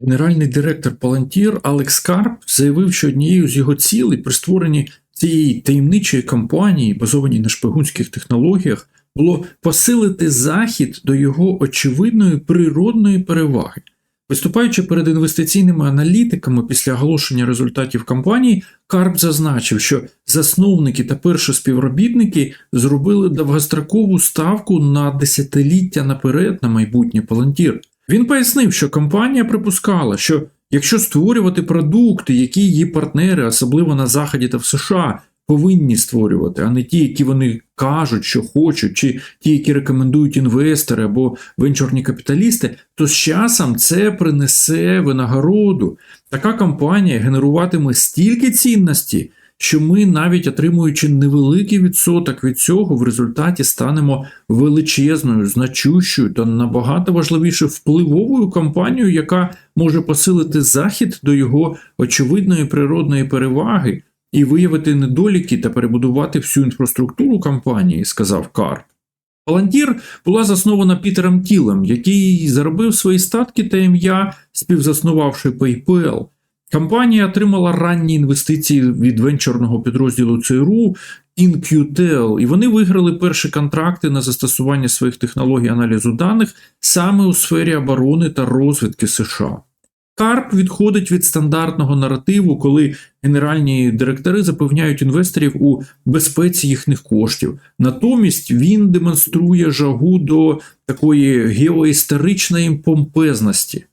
Генеральний директор Palantir Алекс Карп заявив, що однією з його цілей при створенні цієї таємничої кампанії, базованій на шпигунських технологіях, було посилити захід до його очевидної природної переваги. Виступаючи перед інвестиційними аналітиками після оголошення результатів кампанії, Карп зазначив, що засновники та перші співробітники зробили довгострокову ставку на десятиліття наперед на майбутнє Palantir. Він пояснив, що компанія припускала, що якщо створювати продукти, які її партнери, особливо на Заході та в США, повинні створювати, а не ті, які вони кажуть, що хочуть, чи ті, які рекомендують інвестори або венчурні капіталісти, то з часом це принесе винагороду. Така компанія генеруватиме стільки цінності, що ми, навіть отримуючи невеликий відсоток від цього, в результаті станемо величезною, значущою та набагато важливіше впливовою компанією, яка може посилити захід до його очевидної природної переваги і виявити недоліки та перебудувати всю інфраструктуру компанії, сказав Карп. Palantir була заснована Пітером Тілем, який заробив свої статки та ім'я, співзаснувавши PayPal. Компанія отримала ранні інвестиції від венчурного підрозділу ЦРУ InQtel, і вони виграли перші контракти на застосування своїх технологій аналізу даних саме у сфері оборони та розвідки США. Карп відходить від стандартного наративу, коли генеральні директори запевняють інвесторів у безпеці їхніх коштів. Натомість він демонструє жагу до такої геоісторичної помпезності.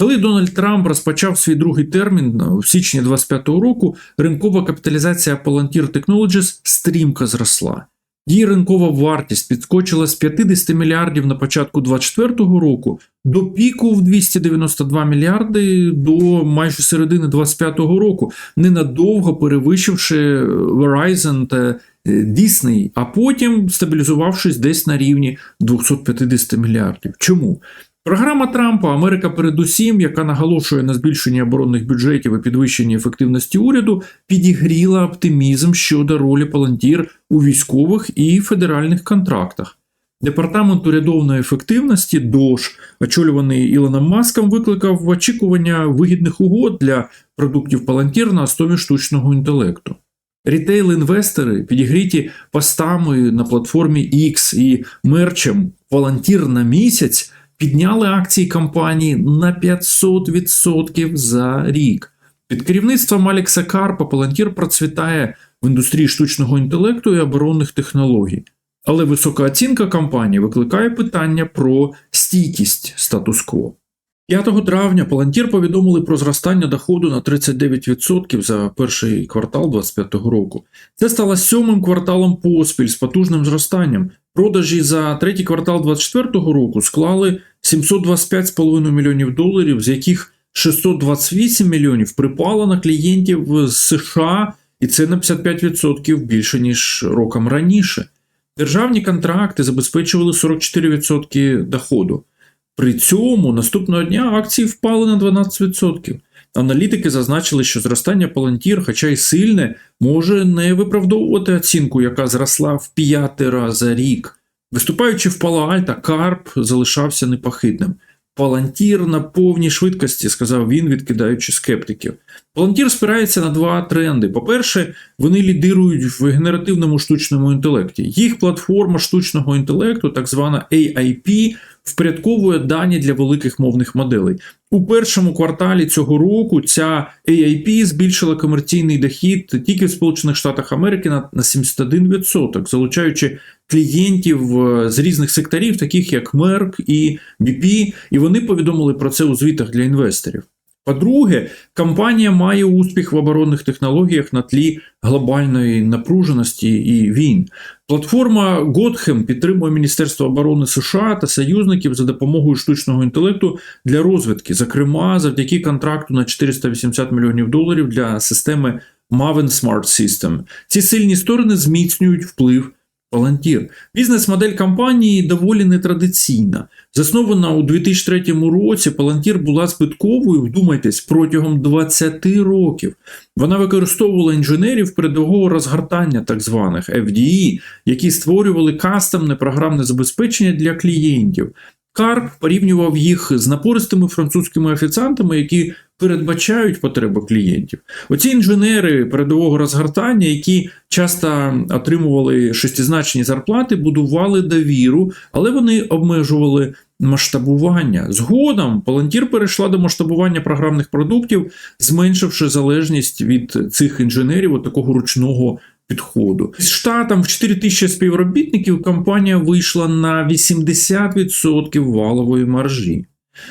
Коли Дональд Трамп розпочав свій другий термін в січні 2025 року, ринкова капіталізація Palantir Technologies стрімко зросла. Її ринкова вартість підскочила з 50 мільярдів на початку 2024 року до піку в 292 мільярди до майже середини 2025 року, ненадовго перевищивши Verizon та Disney, а потім стабілізувавшись десь на рівні 250 мільярдів. Чому? Програма Трампа Америка передусім, яка наголошує на збільшенні оборонних бюджетів і підвищенні ефективності уряду, підігріла оптимізм щодо ролі Palantir у військових і федеральних контрактах. Департамент урядовної ефективності ДОЖ, очолюваний Ілоном Маском, викликав очікування вигідних угод для продуктів Palantir на основі штучного інтелекту. Рітейл-інвестори, підігріті постами на платформі X і мерчем Palantir на місяць підняли акції компанії на 500% за рік. Під керівництвом Алекса Карпа Palantir процвітає в індустрії штучного інтелекту і оборонних технологій. Але висока оцінка компанії викликає питання про стійкість статус-кво. 5 травня Palantir повідомили про зростання доходу на 39% за перший квартал 2025 року. Це стало сьомим кварталом поспіль з потужним зростанням. Продажі за третій квартал 2024 року склали 725,5 мільйонів доларів, з яких 628 мільйонів припало на клієнтів з США, і це на 55% більше ніж роком раніше. Державні контракти забезпечували 44% доходу. При цьому наступного дня акції впали на 12%. Аналітики зазначили, що зростання Palantir, хоча й сильне, може не виправдовувати оцінку, яка зросла в п'ятеро за рік. Виступаючи в Пало Альта, Карп залишався непохитним. Palantir на повній швидкості, сказав він, відкидаючи скептиків. Palantir спирається на два тренди. По-перше, вони лідирують в генеративному штучному інтелекті. Їх платформа штучного інтелекту, так звана AIP, впорядковує дані для великих мовних моделей. У першому кварталі цього року ця AIP збільшила комерційний дохід тільки в Сполучених Штатах Америки на 71%, залучаючи клієнтів е, з різних секторів, таких як Merck і BP, і вони повідомили про це у звітах для інвесторів. По-друге, компанія має успіх в оборонних технологіях на тлі глобальної напруженості і війн. Платформа Готхем підтримує Міністерство оборони США та союзників за допомогою штучного інтелекту для розвідки, зокрема завдяки контракту на 480 мільйонів доларів для системи Maven Smart System. Ці сильні сторони зміцнюють вплив Palantir. Бізнес-модель компанії доволі нетрадиційна. Заснована у 2003 році, Palantir була збитковою, вдумайтесь, протягом 20 років. Вона використовувала інженерів передового розгортання, так званих FDE, які створювали кастомне програмне забезпечення для клієнтів. Карп порівнював їх з напористими французькими офіціантами, які передбачають потреби клієнтів. Оці інженери передового розгортання, які часто отримували шестизначні зарплати, будували довіру, але вони обмежували масштабування. Згодом Palantir перейшла до масштабування програмних продуктів, зменшивши залежність від цих інженерів от такого ручного підходу. З штатом в 4 тисячі співробітників компанія вийшла на 80% валової маржі.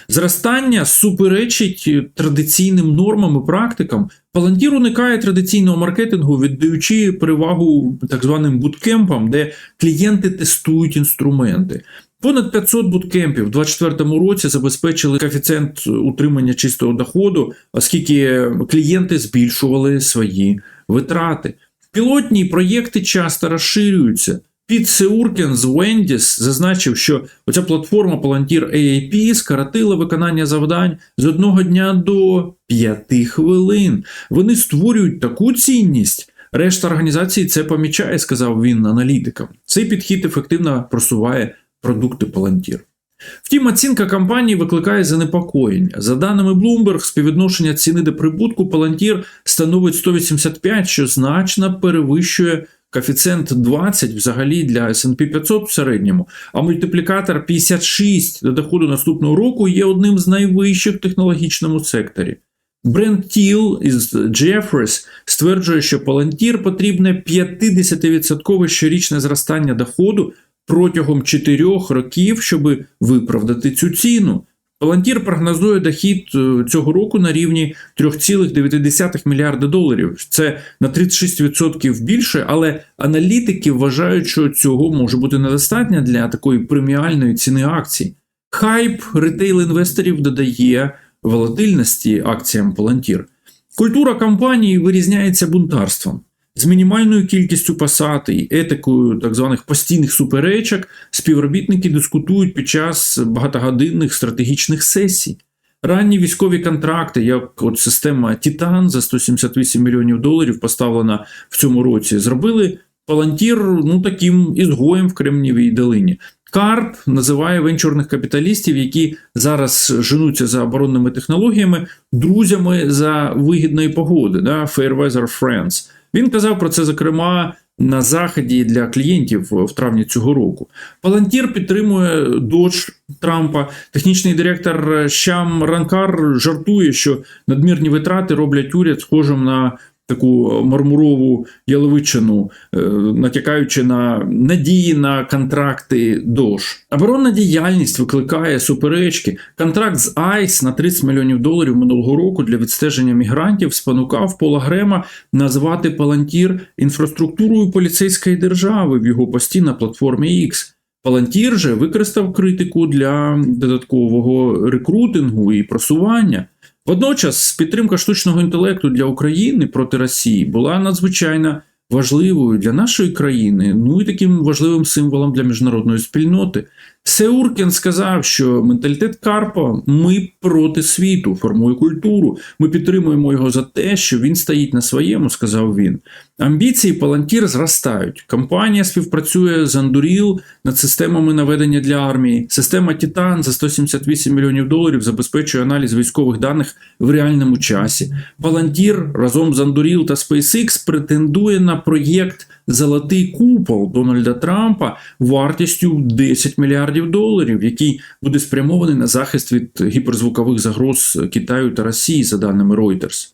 Зростання суперечить традиційним нормам і практикам. Palantir уникає традиційного маркетингу, віддаючи перевагу так званим буткемпам, де клієнти тестують інструменти. Понад 500 буткемпів у 2024 році забезпечили коефіцієнт утримання чистого доходу, оскільки клієнти збільшували свої витрати. Пілотні проєкти часто розширюються. Під Сеуркен з Wendys зазначив, що оця платформа Palantir AAP скоротила виконання завдань з одного дня до 5 хвилин. Вони створюють таку цінність. Решта організації це помічає, сказав він аналітикам. Цей підхід ефективно просуває продукти Palantir. Втім, оцінка компанії викликає занепокоєння. За даними Bloomberg, співвідношення ціни до прибутку Palantir становить 185, що значно перевищує коефіцієнт 20 взагалі для S&P 500 в середньому, а мультиплікатор 56 до доходу наступного року є одним з найвищих в технологічному секторі. Бренд Тіл із Jeffries стверджує, що Palantir потрібне 50% щорічне зростання доходу протягом 4 років, щоб виправдати цю ціну. Palantir прогнозує дохід е, цього року на рівні 3,9 мільярда доларів. Це на 36% більше, але аналітики вважають, що цього може бути недостатньо для такої преміальної ціни акцій. Хайп ретейл-інвесторів додає волатильності акціям Palantir. Культура компанії вирізняється бунтарством. З мінімальною кількістю посад і етикою так званих постійних суперечок співробітники дискутують під час багатогодинних стратегічних сесій. Ранні військові контракти, як от система Титан за 178 мільйонів доларів, поставлена в цьому році, зробили Palantir ну, таким ізгоєм в Кремнівій долині. Карп називає венчурних капіталістів, які зараз женуться за оборонними технологіями, друзями за вигідної погоди, да, Fair Weather Friends. Він казав про це, зокрема, на заході для клієнтів в травні цього року. Палантір підтримує дочь Трампа. Технічний директор Щам Ранкар жартує, що надмірні витрати роблять уряд схожим на таку мармурову яловичину, е, натякаючи на надії на контракти ДОЖ. Оборонна діяльність викликає суперечки. Контракт з Айс на 30 мільйонів доларів минулого року для відстеження мігрантів спонукав Пола Грема назвати Палантір інфраструктурою поліцейської держави в його пості на платформі X. Палантір же використав критику для додаткового рекрутингу і просування. Водночас підтримка штучного інтелекту для України проти Росії була надзвичайно важливою для нашої країни, ну і таким важливим символом для міжнародної спільноти. Сеуркен сказав, що менталітет Карпа ми проти світу, формує культуру. Ми підтримуємо його за те, що він стоїть на своєму, сказав він. Амбіції Палантір зростають. Компанія співпрацює з Андуріл над системами наведення для армії. Система Титан за 178 мільйонів доларів забезпечує аналіз військових даних в реальному часі. Палантір разом з Андуріл та SpaceX претендує на проєкт Золотий купол Дональда Трампа вартістю 10 мільярдів доларів, який буде спрямований на захист від гіперзвукових загроз Китаю та Росії, за даними Reuters.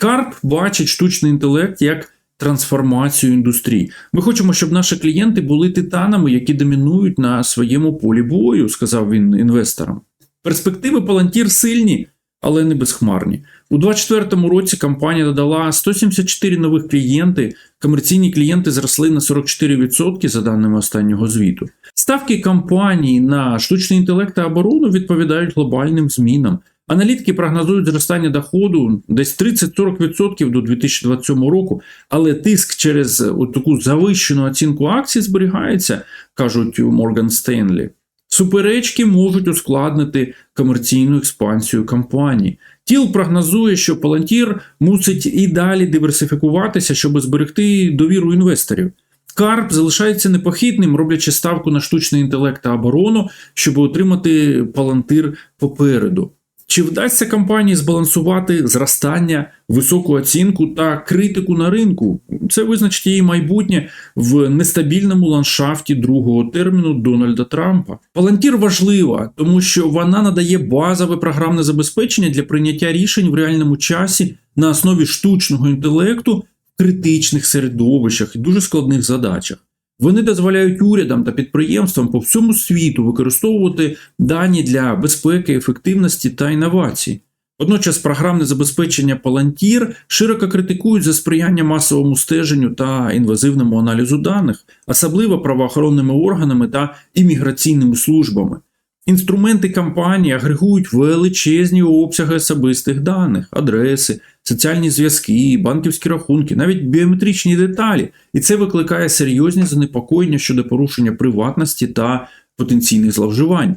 Карп бачить штучний інтелект як трансформацію індустрії. Ми хочемо, щоб наші клієнти були титанами, які домінують на своєму полі бою, сказав він інвесторам. Перспективи Palantir сильні, але не безхмарні. У 2024 році компанія додала 174 нових клієнти. Комерційні клієнти зросли на 44% за даними останнього звіту. Ставки компанії на штучний інтелект та оборону відповідають глобальним змінам. Аналітики прогнозують зростання доходу десь 30-40% до 2027 року, але тиск через таку завищену оцінку акцій зберігається, кажуть Морган Стенлі. Суперечки можуть ускладнити комерційну експансію компанії. Тіл прогнозує, що Palantir мусить і далі диверсифікуватися, щоб зберегти довіру інвесторів. Карп залишається непохитним, роблячи ставку на штучний інтелект та оборону, щоб отримати палантир попереду. Чи вдасться компанії збалансувати зростання, високу оцінку та критику на ринку? Це визначить її майбутнє в нестабільному ландшафті другого терміну Дональда Трампа. Палантір важлива, тому що вона надає базове програмне забезпечення для прийняття рішень в реальному часі на основі штучного інтелекту в критичних середовищах і дуже складних задачах. Вони дозволяють урядам та підприємствам по всьому світу використовувати дані для безпеки, ефективності та інновацій. Водночас програмне забезпечення Palantir широко критикують за сприяння масовому стеженню та інвазивному аналізу даних, особливо правоохоронними органами та імміграційними службами. Інструменти кампанії агрегують величезні обсяги особистих даних, адреси, соціальні зв'язки, банківські рахунки, навіть біометричні деталі, і це викликає серйозні занепокоєння щодо порушення приватності та потенційних зловживань.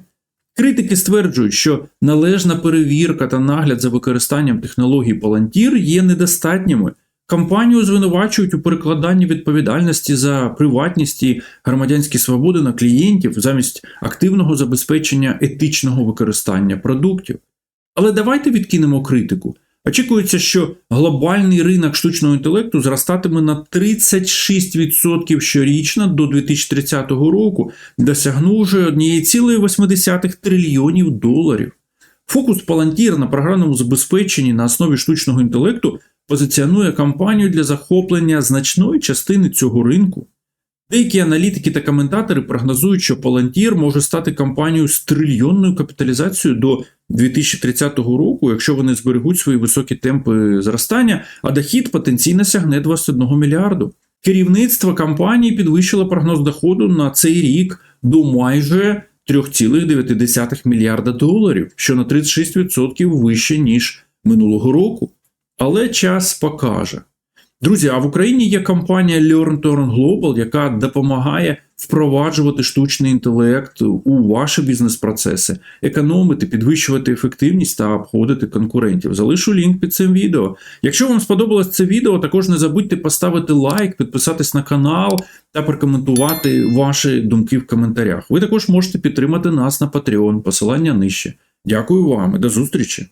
Критики стверджують, що належна перевірка та нагляд за використанням технологій Palantir є недостатніми. Компанію звинувачують у перекладанні відповідальності за приватність і громадянські свободи на клієнтів замість активного забезпечення етичного використання продуктів. Але давайте відкинемо критику. Очікується, що глобальний ринок штучного інтелекту зростатиме на 36% щорічно до 2030 року, досягнувши 1,8 трильйонів доларів. Фокус Palantir на програмному забезпеченні на основі штучного інтелекту позиціонує компанію для захоплення значної частини цього ринку. Деякі аналітики та коментатори прогнозують, що Palantir може стати компанією з трильйонною капіталізацією до 2030 року, якщо вони зберегуть свої високі темпи зростання, а дохід потенційно сягне 21 мільярду. Керівництво компанії підвищило прогноз доходу на цей рік до майже 3,9 мільярда доларів, що на 36% вище, ніж минулого року. Але час покаже. Друзі, а в Україні є компанія Learn to Earn Global, яка допомагає впроваджувати штучний інтелект у ваші бізнес-процеси, економити, підвищувати ефективність та обходити конкурентів. Залишу лінк під цим відео. Якщо вам сподобалось це відео, також не забудьте поставити лайк, підписатись на канал та прокоментувати ваші думки в коментарях. Ви також можете підтримати нас на Patreon, посилання нижче. Дякую вам і до зустрічі!